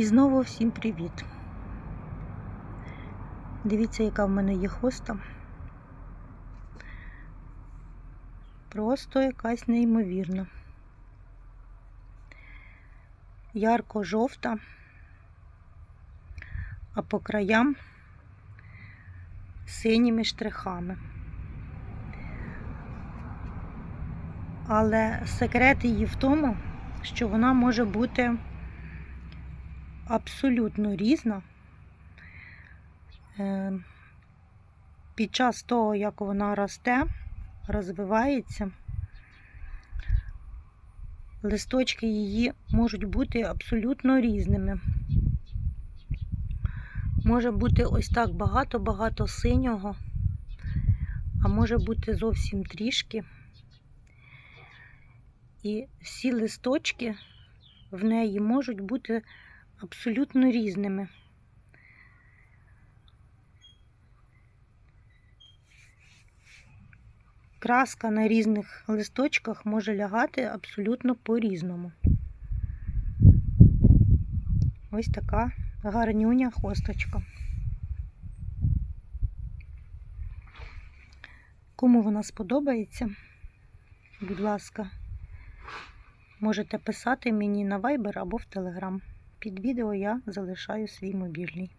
І знову всім привіт. Дивіться, яка в мене є хоста. Просто якась неймовірна. Ярко-жовта, а по краям синіми штрихами. Але секрет її в тому, що вона може бути абсолютно різна. Е, Під час того, як вона росте, розвивається, листочки її можуть бути абсолютно різними. Може бути ось так багато-багато синього, а може бути зовсім трішки. І всі листочки в неї можуть бути абсолютно різними. Краска на різних листочках може лягати абсолютно по-різному. Ось така гарнюня хосточка. Кому вона сподобається, будь ласка, можете писати мені на Viber або в Telegram. Під відео я залишаю свій мобільний.